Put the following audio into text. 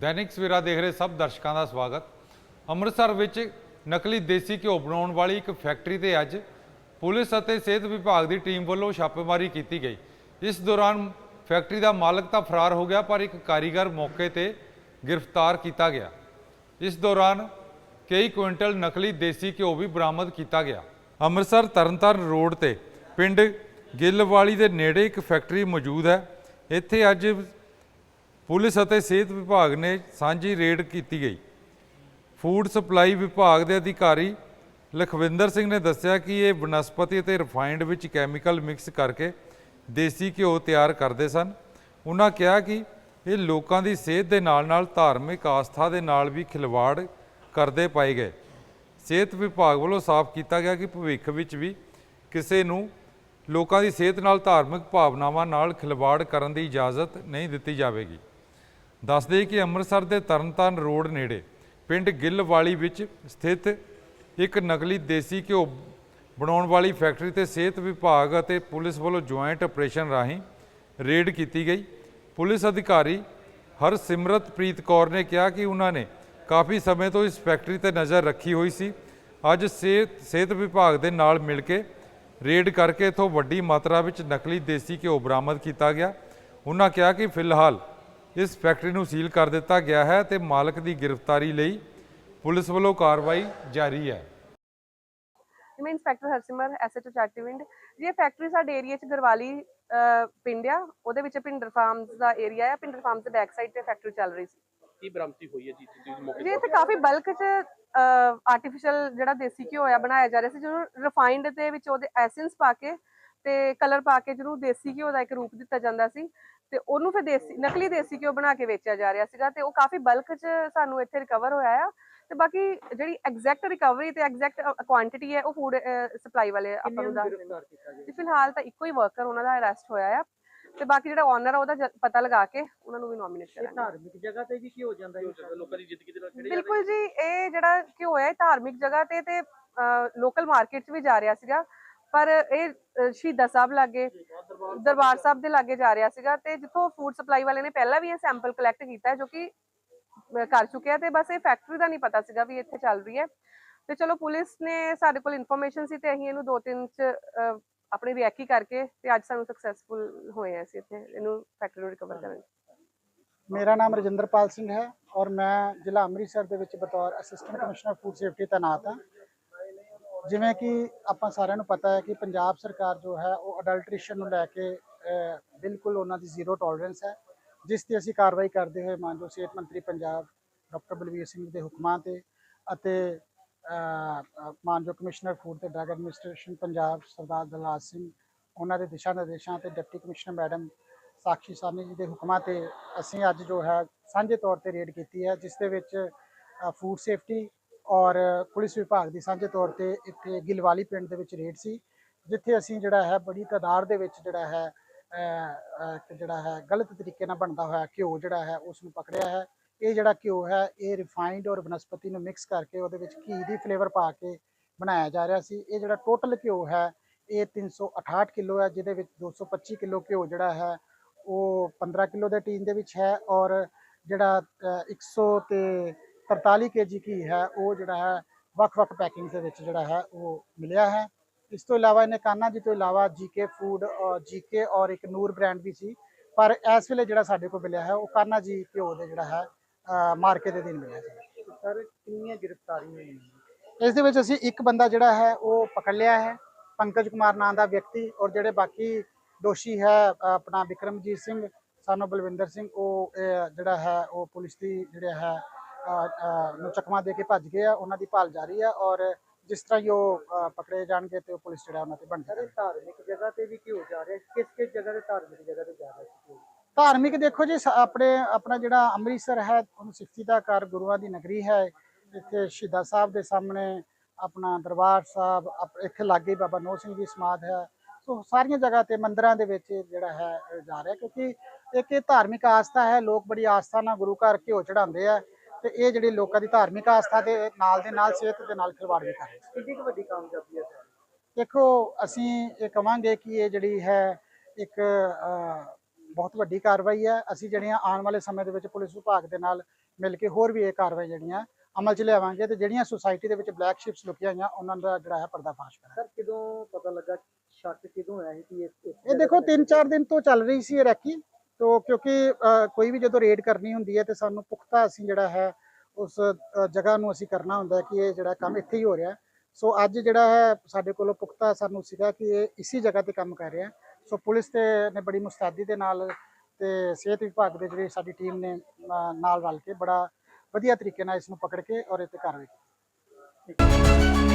ਦੈਨਿਕ ਸਵੇਰਾ ਦੇਖ ਰਹੇ ਸਭ ਦਰਸ਼ਕਾਂ ਦਾ ਸਵਾਗਤ। ਅੰਮ੍ਰਿਤਸਰ ਵਿੱਚ ਨਕਲੀ ਦੇਸੀ ਘਿਓ ਬਣਾਉਣ ਵਾਲੀ ਇੱਕ ਫੈਕਟਰੀ ਤੇ ਅੱਜ ਪੁਲਿਸ ਅਤੇ ਸਿਹਤ ਵਿਭਾਗ ਦੀ ਟੀਮ ਵੱਲੋਂ ਛਾਪੇਮਾਰੀ ਕੀਤੀ ਗਈ। ਇਸ ਦੌਰਾਨ ਫੈਕਟਰੀ ਦਾ ਮਾਲਕ ਤਾਂ ਫਰਾਰ ਹੋ ਗਿਆ, ਪਰ ਇੱਕ ਕਾਰੀਗਰ ਮੌਕੇ ਤੇ ਗ੍ਰਿਫਤਾਰ ਕੀਤਾ ਗਿਆ। ਇਸ ਦੌਰਾਨ ਕਈ ਕੁਇੰਟਲ ਨਕਲੀ ਦੇਸੀ ਘਿਓ ਵੀ ਬਰਾਮਦ ਕੀਤਾ ਗਿਆ। ਅੰਮ੍ਰਿਤਸਰ ਤਰਨਤਾਰਨ ਰੋਡ ਤੇ ਪਿੰਡ ਗਿੱਲਵਾਲੀ ਦੇ ਨੇੜੇ ਇੱਕ ਫੈਕਟਰੀ ਮੌਜੂਦ ਹੈ। ਇੱਥੇ ਅੱਜ ਪੁਲਿਸ ਅਤੇ ਸਿਹਤ ਵਿਭਾਗ ਨੇ ਸਾਂਝੀ ਰੇਡ ਕੀਤੀ ਗਈ। ਫੂਡ ਸਪਲਾਈ ਵਿਭਾਗ ਦੇ ਅਧਿਕਾਰੀ ਲਖਵਿੰਦਰ ਸਿੰਘ ਨੇ ਦੱਸਿਆ ਕਿ ਇਹ ਬਨਸਪਤੀ ਅਤੇ ਰਿਫਾਈਨਡ ਵਿੱਚ ਕੈਮੀਕਲ ਮਿਕਸ ਕਰਕੇ ਦੇਸੀ ਘਿਓ ਤਿਆਰ ਕਰਦੇ ਸਨ। ਉਹਨਾਂ ਕਿਹਾ ਕਿ ਇਹ ਲੋਕਾਂ ਦੀ ਸਿਹਤ ਦੇ ਨਾਲ-ਨਾਲ ਧਾਰਮਿਕ ਆਸਥਾ ਦੇ ਨਾਲ ਵੀ ਖਿਲਵਾੜ ਕਰਦੇ ਪਾਏ ਗਏ। ਸਿਹਤ ਵਿਭਾਗ ਵੱਲੋਂ ਸਾਫ਼ ਕੀਤਾ ਗਿਆ ਕਿ ਭਵਿੱਖ ਵਿੱਚ ਵੀ ਕਿਸੇ ਨੂੰ ਲੋਕਾਂ ਦੀ ਸਿਹਤ ਨਾਲ ਧਾਰਮਿਕ ਭਾਵਨਾਵਾਂ ਨਾਲ ਖਿਲਵਾੜ ਕਰਨ ਦੀ ਇਜਾਜ਼ਤ ਨਹੀਂ ਦਿੱਤੀ ਜਾਵੇਗੀ। ਦੱਸ ਦੇਈਏ ਕਿ ਅੰਮ੍ਰਿਤਸਰ ਦੇ ਤਰਨਤਾਰਨ ਰੋਡ ਨੇੜੇ ਪਿੰਡ ਗਿੱਲਵਾਲੀ ਵਿੱਚ ਸਥਿਤ ਇੱਕ ਨਕਲੀ ਦੇਸੀ ਘਿਓ ਬਣਾਉਣ ਵਾਲੀ ਫੈਕਟਰੀ ਤੇ ਸਿਹਤ ਵਿਭਾਗ ਅਤੇ ਪੁਲਿਸ ਵੱਲੋਂ ਜੁਆਇੰਟ ਆਪਰੇਸ਼ਨ ਰਾਹੀਂ ਰੇਡ ਕੀਤੀ ਗਈ। ਪੁਲਿਸ ਅਧਿਕਾਰੀ ਹਰਸਿਮਰਤਪ੍ਰੀਤ ਕੌਰ ਨੇ ਕਿਹਾ ਕਿ ਉਹਨਾਂ ਨੇ ਕਾਫੀ ਸਮੇਂ ਤੋਂ ਇਸ ਫੈਕਟਰੀ ਤੇ ਨਜ਼ਰ ਰੱਖੀ ਹੋਈ ਸੀ। ਅੱਜ ਸਿਹਤ ਸਿਹਤ ਵਿਭਾਗ ਦੇ ਨਾਲ ਮਿਲ ਕੇ ਰੇਡ ਕਰਕੇ ਇਥੋਂ ਵੱਡੀ ਮਾਤਰਾ ਵਿੱਚ ਨਕਲੀ ਦੇਸੀ ਘਿਓ ਬਰਾਮਦ ਕੀਤਾ ਗਿਆ। ਉਹਨਾਂ ਕਿਹਾ ਕਿ ਫਿਲਹਾਲ ਇਸ ਫੈਕਟਰੀ ਨੂੰ ਸੀਲ ਕਰ ਦਿੱਤਾ ਗਿਆ ਹੈ ਤੇ ਮਾਲਕ ਦੀ ਗ੍ਰਿਫਤਾਰੀ ਲਈ ਪੁਲਿਸ ਵੱਲੋਂ ਕਾਰਵਾਈ ਜਾਰੀ ਹੈ। ਮੈਂ ਇੰਸਪੈਕਟਰ ਹਰਸਿਮਰ ਐਸਐਚਓ ਚਾਟੀਵਿੰਡ ਜੀ ਇਹ ਫੈਕਟਰੀ ਸਾਡੇ ਏਰੀਆ ਚ ਗਰਵਾਲੀ ਪਿੰਡ ਆ। ਉਹਦੇ ਵਿੱਚ ਪਿੰਡਰ ਫਾਰਮਸ ਦਾ ਏਰੀਆ ਆ। ਪਿੰਡਰ ਫਾਰਮਸ ਦੇ ਬੈਕ ਸਾਈਡ ਤੇ ਫੈਕਟਰੀ ਚੱਲ ਰਹੀ ਸੀ। ਕੀ ਬਰਾਮਦੀ ਹੋਈ ਹੈ ਜੀ? ਤੁਸੀਂ ਮੌਕੇ ਜੀ ਇੱਥੇ ਕਾਫੀ ਬਲਕ ਚ ਆਰਟੀਫੀਸ਼ੀਅਲ ਜਿਹੜਾ ਦੇਸੀ ਘਿਓ ਆ ਬਣਾਇਆ ਜਾ ਰਿਹਾ ਸੀ। ਜਿਹਨੂੰ ਰਿਫਾਈਨਡ ਦੇ ਵਿੱਚ ਉਹਦੇ ਐਸੈਂਸ ਪਾ ਕੇ ਤੇ ਕਲਰ ਪਾ ਕੇ ਜਿਹਨੂੰ ਦੇਸੀ ਘਿਓ ਦਾ ਇੱਕ ਰੂਪ ਦਿੱਤਾ ਜਾਂਦਾ ਸੀ ਤੇ ਉਹਨੂੰ ਫਿਰ ਦੇਸੀ ਨਕਲੀ ਦੇਸੀ ਘਿਓ ਬਣਾ ਕੇ ਵੇਚਿਆ ਜਾ ਰਿਹਾ ਸੀਗਾ ਤੇ ਉਹ ਕਾਫੀ ਬਲਕ ਚ ਸਾਨੂੰ ਇੱਥੇ ਰਿਕਵਰ ਹੋਇਆ ਆ ਤੇ ਬਾਕੀ ਜਿਹੜੀ ਐਗਜ਼ੈਕਟ ਰਿਕਵਰੀ ਤੇ ਐਗਜ਼ੈਕਟ ਕੁਆਂਟੀਟੀ ਹੈ ਉਹ ਫੂਡ ਸਪਲਾਈ ਵਾਲੇ ਆਪਾਂ ਨੂੰ ਦੱਸ ਦੇਣਗੇ ਤੇ ਫਿਲਹਾਲ ਤਾਂ ਇੱਕੋ ਹੀ ਵਰਕਰ ਉਹਨਾਂ ਦਾ ਅਰੈਸਟ ਹੋਇਆ ਆ ਤੇ ਬਾਕੀ ਜਿਹੜਾ ਓਨਰ ਆ ਉਹਦਾ ਪਤਾ ਲਗਾ ਕੇ ਉਹਨਾਂ ਨੂੰ ਵੀ ਨੋਮੀਨੇਟ ਕਰਾਂਗੇ। ਧਾਰਮਿਕ ਜਗ੍ਹਾ ਤੇ ਵੀ ਕੀ ਹੋ ਜਾਂਦਾ ਹੈ ਲੋਕਾਂ ਦੀ ਜ਼ਿੰਦਗੀ ਦੇ ਨਾਲ ਖੇਡੇ ਬਿਲਕੁਲ ਜੀ ਇਹ ਜਿਹੜਾ ਘਿਓ ਹੈ ਇਹ ਧਾਰਮਿਕ ਜਗ੍ਹਾ ਤੇ ਤੇ ਲੋਕਲ ਮਾਰਕੀਟ 'ਚ ਵੀ ਜਾ ਰਿਹਾ ਸੀਗਾ। ਪਰ ਇਹ ਅ, ਸਾਹਿਬ ਲਾਗੇ ਦਰਬਾਰ ਸਾਹਿਬ ਦੇ ਲਾਗੇ ਜਾ ਰਿਹਾ ਸੀਗਾ ਤੇ ਜਿੱਥੋਂ ਫੂਡ ਸਪਲਾਈ ਵਾਲੇ ਨੇ ਪਹਿਲਾਂ ਵੀ ਇਹ ਸੈਂਪਲ ਕਲੈਕਟ ਕੀਤਾ ਜੋ ਕਿ ਕਰ ਚੁੱਕਿਆ ਤੇ ਬਸ ਇਹ ਫੈਕਟਰੀ ਦਾ ਨਹੀਂ ਪਤਾ ਸੀਗਾ ਵੀ ਇੱਥੇ ਚੱਲ ਰਹੀ ਹੈ। ਤੇ ਚਲੋ ਪੁਲਿਸ ਨੇ ਸਾਡੇ ਕੋਲ ਇਨਫੋਰਮੇਸ਼ਨ ਸੀ ਤੇ ਅਸੀਂ ਇਹਨੂੰ ਦੋ ਤਿੰਨ ਚ ਅ, ਰਿਐਕੀ ਕਰਕੇ ਤੇ ਅੱਜ ਸਾਨੂੰ ਸਕਸੈਸਫੁਲ ਹੋਏ ਹਾਂ ਅਸੀਂ ਇੱਥੇ ਇਹਨੂੰ ਫੈਕਟਰੀ ਨੂੰ ਰਿਕਵਰ ਕਰਨ। ਮੇਰਾ ਨਾਮ ਰਜਿੰਦਰਪਾਲ ਸਿੰਘ ਹੈ ਔਰ ਮੈਂ ਜ਼ਿਲ੍ਹਾ ਅੰਮ੍ਰਿਤਸਰ ਦੇ ਵਿੱਚ ਬਤੌਰ ਅਸਿਸਟੈਂਟ ਕਮਿਸ਼ਨਰ ਫੂਡ ਸੇਫਟੀ ਤਾਇਨਾਤ ਹਾਂ। ਜਿਵੇਂ ਕਿ ਆਪਾਂ ਸਾਰਿਆਂ ਨੂੰ ਪਤਾ ਹੈ ਕਿ ਪੰਜਾਬ ਸਰਕਾਰ ਜੋ ਹੈ ਉਹ ਅਡਲਟ੍ਰੇਸ਼ਨ ਨੂੰ ਲੈ ਕੇ ਬਿਲਕੁਲ ਉਹਨਾਂ ਦੀ ਜ਼ੀਰੋ ਟੋਲਰੈਂਸ ਹੈ। ਜਿਸ ਤੇ ਅਸੀਂ ਕਾਰਵਾਈ ਕਰਦੇ ਹੋਏ ਮਾਨਯੋਗ ਸਿਹਤ ਮੰਤਰੀ ਪੰਜਾਬ ਡਾਕਟਰ ਬਲਵੀਰ ਸਿੰਘ ਦੇ ਹੁਕਮਾਂ ਤੇ ਅਤੇ ਅਹ, ਅਹ, ਕਮਿਸ਼ਨਰ ਫੂਡ ਤੇ ਡਰੱਗ ਐਡਮਿਨਿਸਟ੍ਰੇਸ਼ਨ ਪੰਜਾਬ ਸਰਦਾਰ ਦਲਰਾਜ ਸਿੰਘ ਉਹਨਾਂ ਦੇ ਦਿਸ਼ਾ ਨਿਰਦੇਸ਼ਾਂ ਤੇ ਡਿਪਟੀ ਕਮਿਸ਼ਨਰ ਮੈਡਮ ਸਾਖੀ ਸਾਨੀ ਜੀ ਦੇ ਹੁਕਮਾਂ ਤੇ ਅਸੀਂ ਅੱਜ ਜੋ ਹੈ ਸਾਂਝੇ ਤੌਰ ਤੇ ਰੇਡ ਕੀਤੀ ਹੈ ਜਿਸ ਦੇ ਵਿੱਚ ਫੂਡ ਸੇਫਟੀ ਔਰ ਪੁਲਿਸ ਵਿਭਾਗ ਦੀ ਸਾਂਝੇ ਤੌਰ ਤੇ ਇੱਥੇ ਗਿਲਵਾਲੀ ਪਿੰਡ ਦੇ ਵਿੱਚ ਰੇਡ ਸੀ ਜਿੱਥੇ ਅਸੀਂ ਜਿਹੜਾ ਹੈ ਬੜੀ ਤਾਦਾਦ ਦੇ ਵਿੱਚ ਜਿਹੜਾ ਹੈ ਇੱਕ ਜਿਹੜਾ ਹੈ ਗਲਤ ਤਰੀਕੇ ਨਾਲ ਬਣਦਾ ਹੋਇਆ ਘਿਓ ਜਿਹੜਾ ਹੈ ਉਸ ਨੂੰ ਪਕੜਿਆ ਹੈ। ਇਹ ਜਿਹੜਾ ਘਿਓ ਹੈ ਇਹ ਰਿਫਾਈਨਡ ਔਰ ਬਨਸਪਤੀ ਨੂੰ ਮਿਕਸ ਕਰਕੇ ਉਹਦੇ ਵਿੱਚ ਘੀ ਦੀ ਫਲੇਵਰ ਪਾ ਕੇ ਬਣਾਇਆ ਜਾ ਰਿਹਾ ਸੀ। ਇਹ ਜਿਹੜਾ ਟੋਟਲ ਘਿਓ ਹੈ ਇਹ 368 ਕਿਲੋ ਹੈ ਜਿਹਦੇ ਵਿੱਚ 225 ਕਿਲੋ ਘਿਓ ਜਿਹੜਾ ਹੈ ਉਹ 15 ਕਿਲੋ ਦੇ ਟੀਨ ਦੇ ਵਿੱਚ ਹੈ ਔਰ ਜਿਹੜਾ ਅਹ, 100 ਤੇ 43 ਕੇਜੀ ਘੀ ਹੈ ਉਹ ਜਿਹੜਾ ਹੈ ਵੱਖ-ਵੱਖ ਪੈਕਿੰਗ ਦੇ ਵਿੱਚ ਜਿਹੜਾ ਹੈ ਉਹ ਮਿਲਿਆ ਹੈ। ਇਸ ਤੋਂ ਇਲਾਵਾ ਇਹਨੇ ਕਾਨਾ ਜੀ ਤੋਂ ਇਲਾਵਾ ਜੀਕੇ ਫੂਡ ਔਰ ਜੀਕੇ ਔਰ ਇੱਕ ਨੂਰ ਬ੍ਰਾਂਡ ਵੀ ਸੀ ਪਰ ਇਸ ਵੇਲੇ ਜਿਹੜਾ ਸਾਡੇ ਕੋਲ ਮਿਲਿਆ ਹੈ ਉਹ ਕਾਨਾ ਜੀ ਘਿਓ ਦੇ ਜਿਹੜਾ ਹੈ ਅਹ, ਮਾਰਕੇ ਦੇ ਦਿਨ ਮਿਲਿਆ ਸੀ ਸਰ ਕਿੰਨੀਆਂ ਗ੍ਰਿਫਤਾਰੀਆਂ ਹੋਈਆਂ ਇਸ ਦੇ ਵਿੱਚ ਅਸੀਂ ਇੱਕ ਬੰਦਾ ਜਿਹੜਾ ਹੈ ਉਹ ਪਕੜ ਲਿਆ ਹੈ ਪੰਕਜ ਕੁਮਾਰ ਨਾਂ ਦਾ ਵਿਅਕਤੀ ਔਰ ਜਿਹੜੇ ਬਾਕੀ ਦੋਸ਼ੀ ਹੈ ਆਪਣਾ ਵਿਕਰਮਜੀਤ ਸਿੰਘ ਸਾਨੂੰ ਬਲਵਿੰਦਰ ਸਿੰਘ ਉਹ ਜਿਹੜਾ ਹੈ ਉਹ ਪੁਲਿਸ ਦੀ ਜਿਹੜਾ ਹੈ ਨੂੰ ਚਕਮਾ ਦੇ ਕੇ ਭੱਜ ਗਏ ਆ ਉਹਨਾਂ ਦੀ ਭਾਲ ਜਾਰੀ ਹੈ ਔਰ ਜਿਸ ਤਰ੍ਹਾਂ ਹੀ ਉਹ ਪਕੜੇ ਜਾਣਗੇ ਤੇ ਉਹ ਪੁਲਿਸ ਜਿਹੜਾ ਉਹਨਾਂ ਤੇ ਬਣ ਜਾਏਗੀ ਧਾਰਮਿਕ ਜਗ੍ਹਾ ਤੇ ਵੀ ਕੀ ਹੋ ਜਾ ਰਿਹਾ? ਕਿਸ ਕਿਸ ਜਗ੍ਹਾ ਤੇ ਧਾਰਮਿਕ ਜਗ੍ਹਾ ਤੇ ਜਾ ਰਿਹਾ ਧਾਰਮਿਕ ਦੇਖੋ ਜੀ ਆਪਣੇ ਆਪਣਾ ਜਿਹੜਾ ਅੰਮ੍ਰਿਤਸਰ ਹੈ ਉਹਨੂੰ ਸਿੱਖੀ ਦਾ ਘਰ ਗੁਰੂਆਂ ਦੀ ਨਗਰੀ ਹੈ। ਇੱਥੇ ਸ਼ਹੀਦਾਂ ਸਾਹਿਬ ਦੇ ਸਾਹਮਣੇ ਆਪਣਾ ਦਰਬਾਰ ਸਾਹਿਬ ਇੱਥੇ ਲਾਗੇ ਹੀ ਬਾਬਾ ਨੋਹ ਸਿੰਘ ਜੀ ਸਮਾਧ ਹੈ। ਸੋ ਸਾਰੀਆਂ ਜਗ੍ਹਾ ਤੇ ਮੰਦਿਰਾਂ ਦੇ ਵਿੱਚ ਜਿਹੜਾ ਹੈ ਜਾ ਰਿਹਾ ਕਿਉਂਕਿ ਇੱਕ ਇਹ ਧਾਰਮਿਕ ਆਸਥਾ ਹੈ ਲੋਕ ਬੜੀ ਆਸਥਾ ਨਾਲ ਗੁਰੂ ਘਰ ਘਿਓ ਚੜਾਉਂਦੇ ਆ। ਤੇ ਇਹ ਜਿਹੜੀ ਲੋਕਾਂ ਦੀ ਧਾਰਮਿਕ ਆਸਥਾ ਦੇ ਨਾਲ ਦੇ ਨਾਲ ਸਿਹਤ ਦੇ ਨਾਲ ਖਿਲਵਾੜ ਵੀ ਕਰ ਰਹੇ ਕਿੰਨੀ ਕੁ ਵੱਡੀ ਕਾਮਯਾਬੀ ਹੈ ਸਰ? ਦੇਖੋ ਅਸੀਂ ਇਹ ਕਵਾਂਗੇ ਕਿ ਇਹ ਜਿਹੜੀ ਹੈ ਇੱਕ ਬਹੁਤ ਵੱਡੀ ਕਾਰਵਾਈ ਹੈ। ਅਸੀਂ ਜਿਹੜੀਆਂ ਆਉਣ ਵਾਲੇ ਸਮੇਂ ਦੇ ਵਿੱਚ ਪੁਲਿਸ ਵਿਭਾਗ ਦੇ ਨਾਲ ਮਿਲ ਕੇ ਹੋਰ ਵੀ ਇਹ ਕਾਰਵਾਈ ਜਿਹੜੀਆਂ ਅਮਲ 'ਚ ਲਿਆਵਾਂਗੇ ਤੇ ਜਿਹੜੀਆਂ ਸੁਸਾਇਟੀ ਦੇ ਵਿੱਚ ਬਲੈਕ ਸ਼ਿਪਸ ਲੁਕੀਆਂ ਹੋਈਆਂ ਉਹਨਾਂ ਦਾ ਜਿਹੜਾ ਹੈ ਪਰਦਾਫਾਸ਼ ਕਰਾਂਗੇ। ਸਰ ਕਿਦੋਂ ਪਤਾ ਲੱਗਾ ਸ਼ੱਕ ਕਿਦੋਂ ਹੋਇਆ ਸੀ ਕਿ ਇਹ ਦੇਖੋ 3-4 ਦਿਨ ਤੋਂ ਚੱਲ ਰਹੀ ਸੀ ਇਹ ਰੈਕੀ। ਤੋ ਕਿਉਂਕਿ ਕੋਈ ਵੀ ਜਦੋਂ ਰੇਡ ਕਰਨੀ ਹੁੰਦੀ ਹੈ ਤੇ ਸਾਨੂੰ ਪੁਖਤਾ ਅਸੀਂ ਜਿਹੜਾ ਹੈ, ਉਸ ਜਗ੍ਹਾ ਨੂੰ ਅਸੀਂ ਕਰਨਾ ਹੁੰਦਾ ਕਿ ਇਹ ਜਿਹੜਾ ਕੰਮ ਇੱਥੇ ਹੀ ਹੋ ਰਿਹਾ ਸੋ ਅੱਜ ਜਿਹੜਾ ਹੈ, ਸਾਡੇ ਕੋਲੋਂ ਪੁਖਤਾ ਸਾਨੂੰ ਸੀਗਾ ਕਿ ਇਹ ਇਸੀ ਜਗ੍ਹਾ ਤੇ ਕੰਮ ਕਰ ਰਿਹਾ ਸੋ ਪੁਲਿਸ ਤੇ ਨੇ ਬੜੀ ਮੁਸਤਾਦੀ ਦੇ ਨਾਲ ਤੇ ਸਿਹਤ ਵਿਭਾਗ ਦੇ ਜਿਹੜੇ ਸਾਡੀ ਟੀਮ ਨੇ ਨਾਲ ਰਲ ਕੇ ਬੜਾ ਵਧੀਆ ਤਰੀਕੇ ਨਾਲ ਇਸ ਨੂੰ ਪਕੜ ਕੇ ਔਰ ਇਹ ਤੇ ਕਾਰਵਾਈ ਕੀਤੀ।